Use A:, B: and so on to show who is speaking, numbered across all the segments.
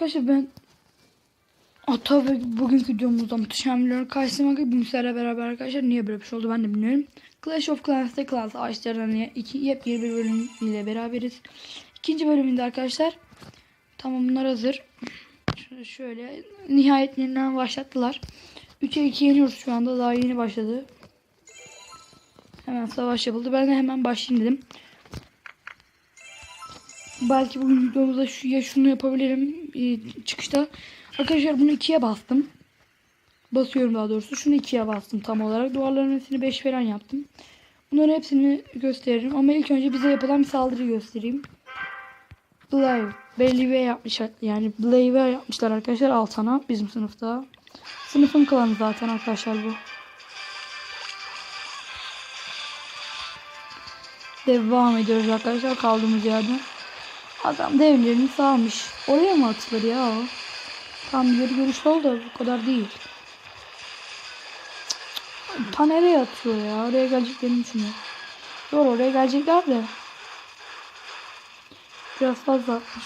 A: Arkadaşlar ben Ata ve bugünkü videomuzda muhteşem bir karşısına bizimlerle beraber arkadaşlar niye böyle bir şey oldu ben de bilmiyorum. Clash of Clans'ta Clans ağaçlarından iki yepyeni bir bölüm ile beraberiz. İkinci bölümünde arkadaşlar tamam bunlar hazır. Ş- Şöyle nihayet yeniden başlattılar. 3'e 2 yeniyoruz şu anda daha yeni başladı. Hemen savaş yapıldı. Ben de hemen başlayayım dedim. Belki bugün videomuzda şu ya şunu yapabilirim e, çıkışta. Arkadaşlar bunu ikiye bastım. Basıyorum daha doğrusu. Şunu ikiye bastım tam olarak. Duvarların hepsini 5 falan yaptım. Bunların hepsini gösteririm. Ama ilk önce bize yapılan bir saldırıyı göstereyim. Blave. Bellive yapmışlar. Yani Blave yapmışlar arkadaşlar Altan'a bizim sınıfta. Sınıfın klanı zaten arkadaşlar bu. Devam ediyoruz arkadaşlar kaldığımız yerden. Adam devlerini sağmış. Oraya mı atılır ya o? Tam ileri görüşlü oldu da bu kadar değil. Ta nereye atıyor ya? Oraya geleceklerini düşünüyor. Doğru oraya gelecekler de. Biraz fazla atmış.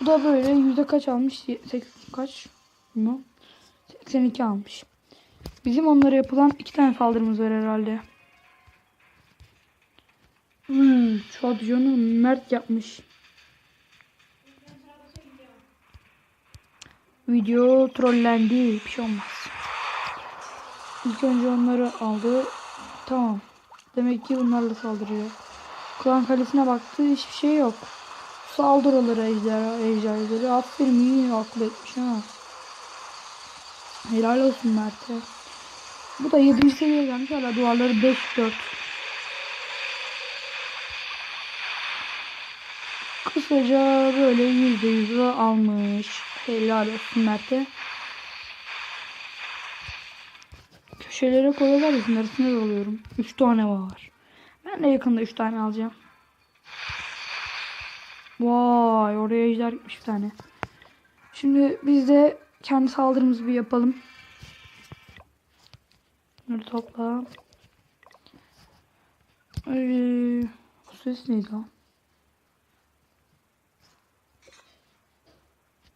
A: Bu da böyle yüzde kaç almış? 80 kaç? Bilmiyorum. 82 almış. Bizim onlara yapılan iki tane saldırımız var herhalde. Hmm, canım Mert yapmış. Video trollendi. Bir şey olmaz. İlk önce onları aldı. Tamam. Demek ki bunlarla saldırıyor. Klan kalesine baktı. Hiçbir şey yok. Saldırıları ejderha, ejderhaları. Aferin iyi akıl etmiş ha. Helal olsun Mert'e. Bu da 7. seviyeye gelmiş. Hala duvarları 5-4. Kısaca böyle yüzde yüzü almış. Helal olsun Mert'e. Köşelere koyuyorlar ya şunları sinir oluyorum. 3 tane var. Ben de yakında 3 tane alacağım. Vay oraya ejder gitmiş bir tane. Şimdi biz de kendi saldırımızı bir yapalım. Bunları topla. Ee, bu ses neydi lan?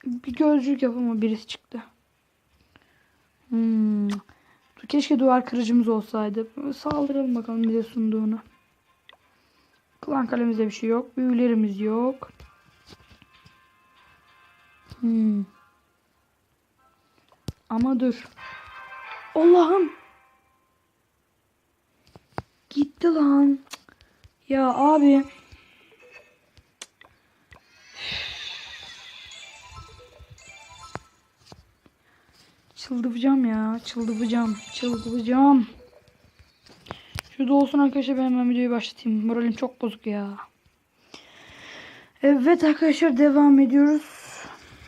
A: Bir gözcülük yapama birisi çıktı. Hmm. Keşke duvar kırıcımız olsaydı. Saldıralım bakalım bize sunduğunu. Klan kalemizde bir şey yok. Büyülerimiz yok. Hmm. Ama dur. Allah'ım. Gitti lan. Ya abi. Çıldıracağım ya. Çıldıracağım. Çıldıracağım. Şurada olsun arkadaşlar ben hemen videoyu başlatayım. Moralim çok bozuk ya. Evet arkadaşlar devam ediyoruz.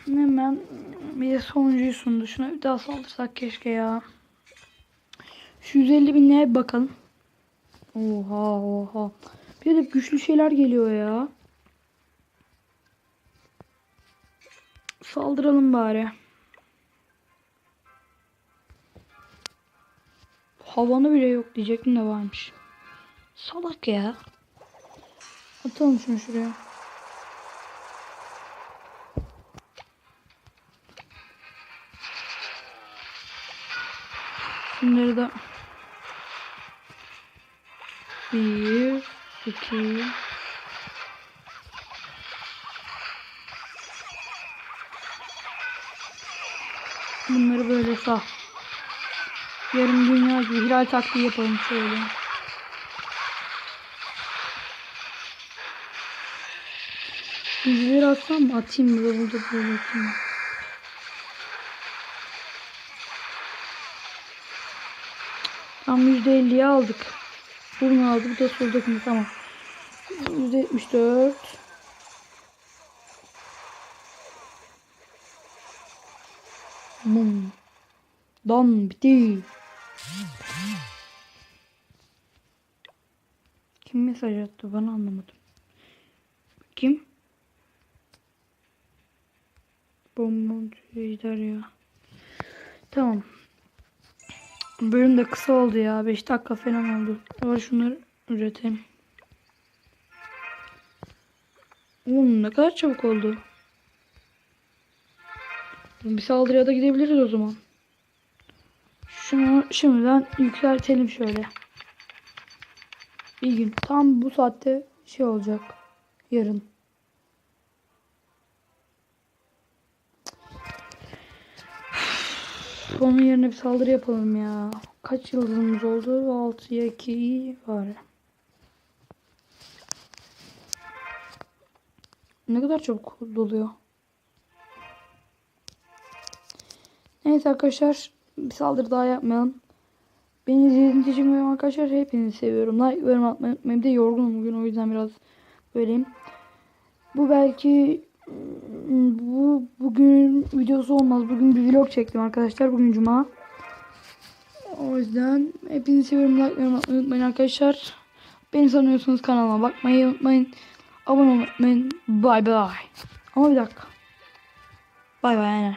A: Hemen bir de sonuncuyu sundu. Şuna bir daha saldırsak keşke ya. Şu 150 binliğe bir bakalım. Oha oha. Bir de güçlü şeyler geliyor ya. Saldıralım bari. Havanı bile yok diyecektim de varmış. Salak ya. Atalım şunu şuraya. Şunları da bir, iki, bunları böyle sağ. Yarım dünya gibi hilal taktiği yapalım şöyle. Yüzleri atsam mı? Atayım mı? Burada böyle atayım. Tam %50'ye aldık. Bunu aldık. Bu da soldakini tamam. %74. Mum. Don bitti. Mesaj attı bana anlamadım. Kim? Bombon ejder ya. Tamam. Bölüm de kısa oldu ya. 5 dakika falan oldu. Var şunları üretelim. Oğlum ne kadar çabuk oldu. Bir saldırıya da gidebiliriz o zaman. Şunu şimdiden yükseltelim şöyle. Bir gün. Tam bu saatte şey olacak. Yarın. Onun yerine bir saldırı yapalım ya. Kaç yıldızımız oldu? 6'ya 2 iyi bari. Ne kadar çabuk doluyor. Neyse arkadaşlar bir saldırı daha yapmayalım. Beni izlediğiniz için ederim arkadaşlar. Hepinizi seviyorum. Like yorum atmayı unutmayın. De yorgunum bugün o yüzden biraz böyleyim. Bu belki ım, bu bugün videosu olmaz. Bugün bir vlog çektim arkadaşlar. Bugün cuma. O yüzden hepinizi seviyorum. Like yorum atmayı unutmayın arkadaşlar. Beni sanıyorsanız kanalıma bakmayı unutmayın. Abone olmayı unutmayın. Bay bay. Ama bir dakika. Bay bay aynen.